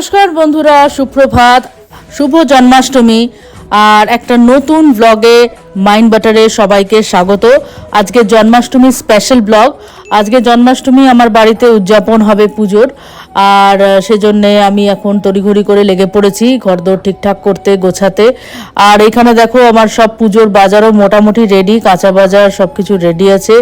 নমস্কার বন্ধুরা সুপ্রভাত। শুভ জন্মাষ্টমী। আর একটা নতুন ব্লগে মাইন্ড বাটারে সবাইকে স্বাগত। আজকে জন্মাষ্টমী স্পেশাল ব্লগ আজকে জন্মাষ্টমী আমার বাড়িতে উদযাপন হবে পুজোর। আর সেজন্যে আমি এখন তড়িঘড়ি করে লেগে পড়েছি ঘরদোর ঠিকঠাক করতে গোছাতে। আর এখানে দেখো আমার সব পুজোর বাজারও মোটামুটি রেডি কাঁচা বাজার সব কিছু রেডি আছে।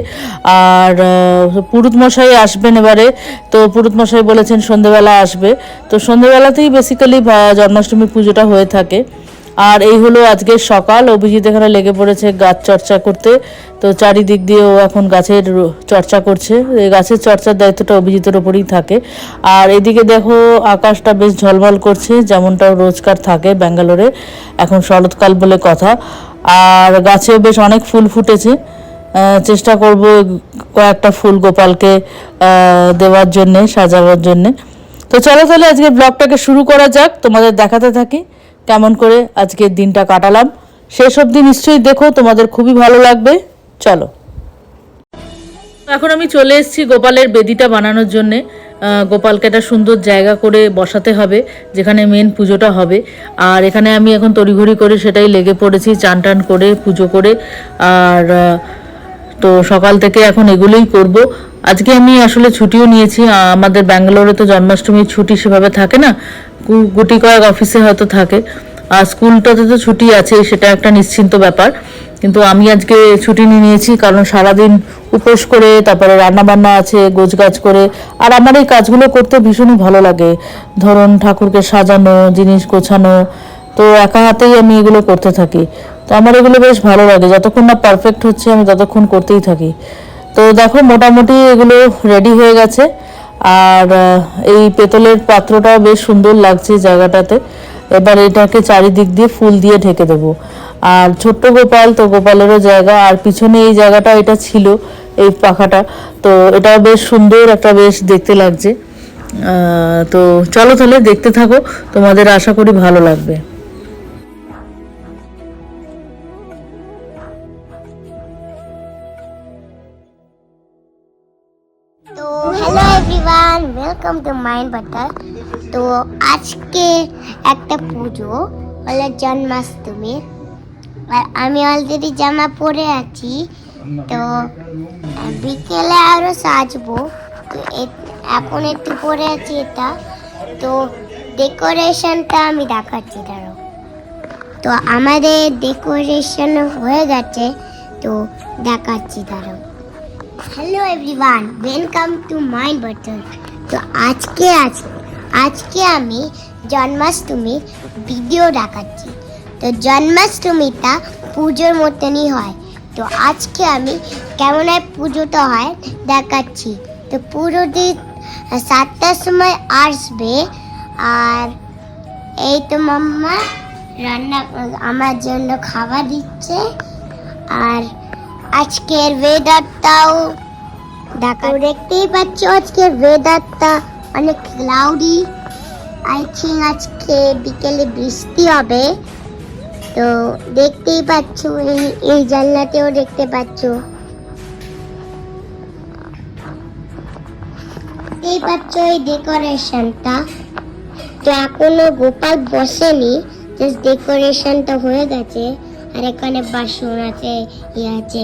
আর আহ, পুরুত মশাই আসবেন এবারে। তো পুরুত মশাই বলেছেন সন্ধেবেলা আসবে। তো সন্ধেবেলাতেই বেসিক্যালি জন্মাষ্টমী পুজোটা হয়ে থাকে। আর এই হলো আজকে সকাল। অভিজিৎ এখানে লেগে পড়েছে গাছ চর্চা করতে। তো চারিদিক দিয়ে ও এখন গাছের চর্চা করছে। এই গাছের চর্চার দায়িত্বটা অভিজিতের ওপরেই থাকে। আর এদিকে দেখো, আকাশটা বেশ ঝলমল করছে যেমনটা রোজকার থাকে ব্যাঙ্গালোরে। এখন শরৎকাল বলে কথা। আর গাছেও বেশ অনেক ফুল ফুটেছে। চেষ্টা করব কয়েকটা ফুল গোপালকে দেওয়ার জন্যে, সাজাবার জন্যে। তো চলো তাহলে আজকে ব্লগটাকে শুরু করা যাক। তোমাদের দেখাতে থাকি। কেমন করে আজকের দিনটা কাটালাম? শেষ অবধি নিশ্চয়ই দেখো, তোমাদের খুবই ভালো লাগবে। চলো। এখন আমি চলে এসেছি গোপালের বেদিটা বানানোর জন্যে। গোপালকে একটা সুন্দর জায়গা করে বসাতে হবে, যেখানে মেন পুজোটা হবে। আর এখানে আমি এখন তড়িঘড়ি করে সেটাই লেগে পড়েছি, চান টান করে, পুজো করে। আর তো সকাল থেকে এখন এগুলোই করব। আজকে আমি আসলে ছুটিও নিয়েছি আমাদের ব্যাঙ্গালোরে তো জন্মাষ্টমীর ছুটি সেভাবে থাকে না। গুটি কয়েক অফিসে হয়তো থাকে। আর স্কুলটাতে তো ছুটি আছে, সেটা একটা নিশ্চিন্ত ব্যাপার। কিন্তু আমি আজকে ছুটি নিয়ে নিয়েছি, কারণ সারাদিন উপোস করে, তারপরে রান্না বান্না আছে, গোছগাছ করে। আর আমার এই কাজগুলো করতে ভীষণই ভালো লাগে। ধরুন, ঠাকুরকে সাজানো, জিনিস গোছানো, তো একা হাতেই আমি এগুলো করতে থাকি। তো আমার এগুলো বেশ ভালো লাগে। যতক্ষণ না পারফেক্ট হচ্ছে, আমি ততক্ষণ করতেই থাকি। তো দেখো, মোটামুটি এগুলো রেডি হয়ে গেছে। আর এই পেতলের পাত্রটাও বেশ সুন্দর লাগছে জায়গাটাতে। এবার এটাকে চারিদিক দিয়ে ফুল দিয়ে ঢেকে দেবো। আর ছোট্ট গোপাল তো গোপালেরও জায়গা, আর পিছনে এই জায়গাটা এটা ছিল, এই পাখাটা। তো এটাও বেশ সুন্দর একটা বেশ দেখতে লাগছে। তো চলো তাহলে দেখতে থাকো, তোমাদের আশা করি ভালো লাগবে। ওয়েলকাম টু মাইন্ড বাটার তো আজকে একটা পুজো হলো জন্মাষ্টমী। আর আমি অলরেডি জামা পরে আছি। তো বিকেলে আরও সাজবো। তো এখন একটু পরে আছি এটা। তো ডেকোরেশনটা আমি দেখাচ্ছি দাঁড়ো তো আমাদের ডেকোরেশন হয়ে গেছে। তো দেখাচ্ছি দাঁড়ো hello everyone welcome to my butter তো আজকে আজ আজকে আমি জন্মাষ্টমীর ভিডিও দেখাচ্ছি। তো জন্মাষ্টমীটা পুজোর মতনই হয়। তো আজকে আমি কেমন হয় পুজোটা হয় দেখাচ্ছি। তো দিন সাতটার সময় আসবে আর এই তো মাম্মা রান্না আমার জন্য খাবার দিচ্ছে। আর আজকের ওয়েদারটাও দেখো, দেখতেই পাচ্ছ আজকের ওয়েদারটা অনেক ক্লাউডি আই থিঙ্ক আজকে বিকেলে বৃষ্টি হবে। তো দেখতেই পাচ্ছ, এই এই জানলাতেও দেখতে পাচ্ছ। দেখতেই পাচ্ছ এই ডেকোরেশনটা তো এখনও গোপাল বসেনি জাস্ট ডেকোরেশনটা হয়ে গেছে। আর এখানে বাসন আছে ইয়ে আছে।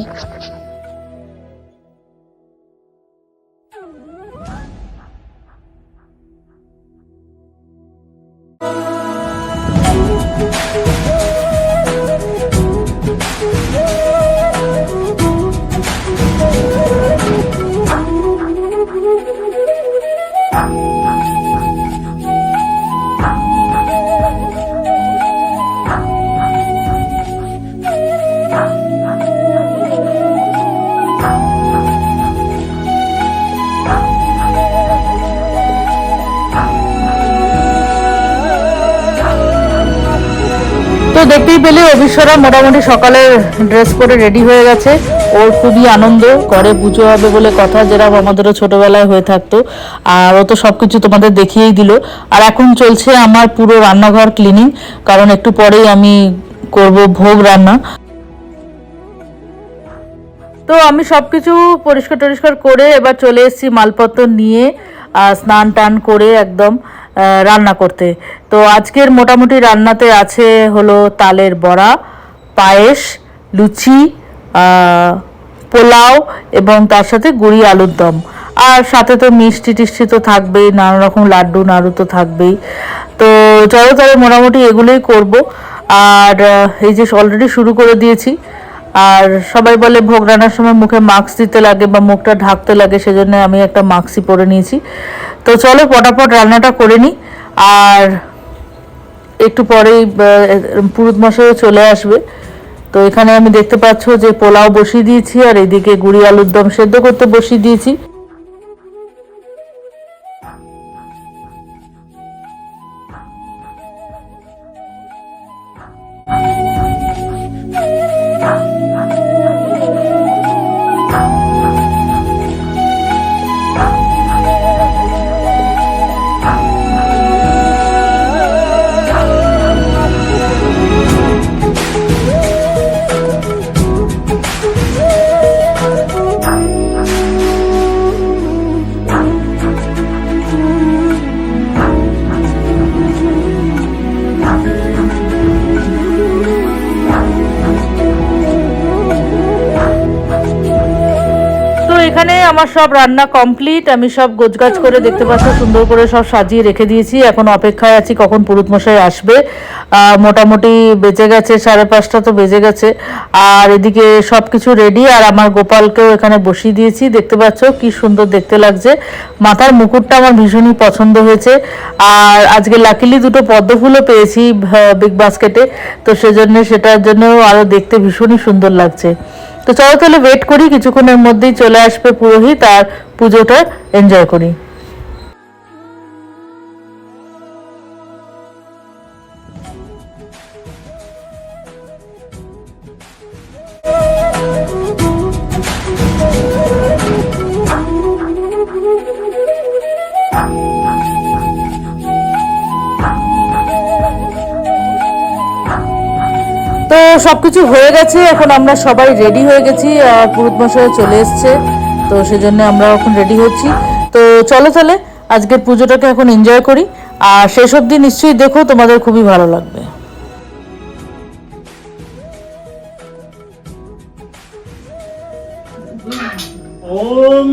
দেখতেই পেলে অবিশ্বরা মোটামুটি সকালে ড্রেস পরে রেডি হয়ে গেছে। ওর খুবই আনন্দ, করে পুজো হবে বলে কথা যেরকম আমাদেরও ছোটবেলায় হয়ে থাকতো। আর ও তো সবকিছু তোমাদের দেখিয়েই দিল। আর এখন চলছে আমার পুরো রান্নাঘর ক্লিনিং কারণ একটু পরেই আমি করব ভোগ রান্না। তো আমি সব কিছু পরিষ্কার টরিষ্কার করে এবার চলে এসেছি মালপত্র নিয়ে স্নান টান করে একদম। রান্না করতে। তো আজকের মোটামুটি রান্নাতে আছে হলো তালের বড়া, পায়েস, লুচি পোলাও এবং তার সাথে গুড়ি আলুর দম। আর সাথে তো মিষ্টি টিষ্টি তো থাকবেই, নানা রকম লাড্ডু, নাড়ু তো থাকবেই। তো চলো তাহলে মোটামুটি এগুলোই করব। আর এই যে অলরেডি শুরু করে দিয়েছি। আর সবাই বলে ভোগ রান্নার সময় মুখে মাস্ক দিতে লাগে বা মুখটা ঢাকতে লাগে, সেজন্য আমি একটা মাস্কই পরে নিয়েছি। তো চলো পটাপট রান্নাটা করে নিই আর একটু পরেই পুরুত মশাইও চলে আসবে। তো এখানে আমি দেখতে পাচ্ছ যে পোলাও বসিয়ে দিয়েছি, আর এদিকে গুড়ি আলুর দম সেদ্ধ করতে বসিয়ে দিয়েছি। আমার সব রান্না কমপ্লিট আমি সব গোছগাছ করে দেখতে পাচ্ছ, সুন্দর করে সব সাজিয়ে রেখে দিয়েছি। এখন অপেক্ষায় আছি কখন পুরুত মশাই আসবে। মোটামুটি বেজে গেছে, সাড়ে পাঁচটা তো বেজে গেছে। আর এদিকে সব কিছু রেডি আর আমার গোপালকেও এখানে বসিয়ে দিয়েছি। দেখতে পাচ্ছ, কি সুন্দর দেখতে লাগছে। মাথার মুকুটটা আমার ভীষণই পছন্দ হয়েছে। আর আজকে লাকিলি দুটো পদ্ম ফুলও পেয়েছি বিগ বাস্কেটে তো সেজন্য সেটার জন্যও আরও দেখতে ভীষণই সুন্দর লাগছে। তো চলো তাহলে ওয়েট করি, কিছুক্ষণের মধ্যেই চলে আসবে পুরোহিত আর পুজোটা এনজয় করি। তো সবকিছু হয়ে গেছে, এখন আমরা সবাই রেডি হয়ে গেছি পুরুত মশাই চলে এসছে, তো সেজন্য আমরা এখন রেডি হচ্ছি। তো চলো তাহলে, আজকের পুজোটাকে এখন এনজয় করি, আর শেষ অবধি নিশ্চয়ই দেখো, তোমাদের খুবই ভালো লাগবে। ওম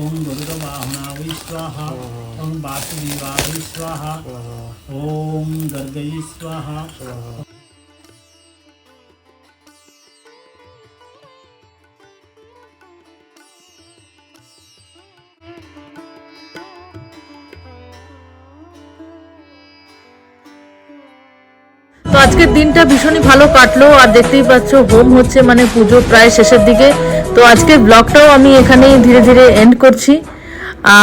ॐ गरुडवाहनावि स्वाहा ॐ वासुदेवावि स्वाहा ॐ गर्गै स्वाहा তো আজকের দিনটা ভীষণই ভালো কাটলো আর দেখতেই পাচ্ছ হোম হচ্ছে মানে পুজো প্রায় শেষের দিকে তো আজকের ব্লগটাও আমি এখানেই ধীরে ধীরে এন্ড করছি।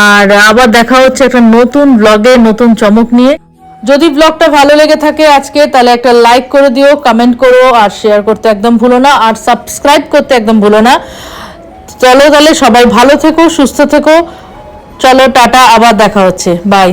আর আবার দেখা হচ্ছে একটা নতুন ব্লগে, নতুন চমক নিয়ে। যদি ব্লগটা ভালো লেগে থাকে আজকে, তাহলে একটা লাইক করে দিও কমেন্ট করো, আর শেয়ার করতে একদম ভুলো না, আর সাবস্ক্রাইব করতে একদম ভুলো না। চলো তাহলে সবাই ভালো থেকো, সুস্থ থেকো। চলো, টাটা, আবার দেখা হচ্ছে। বাই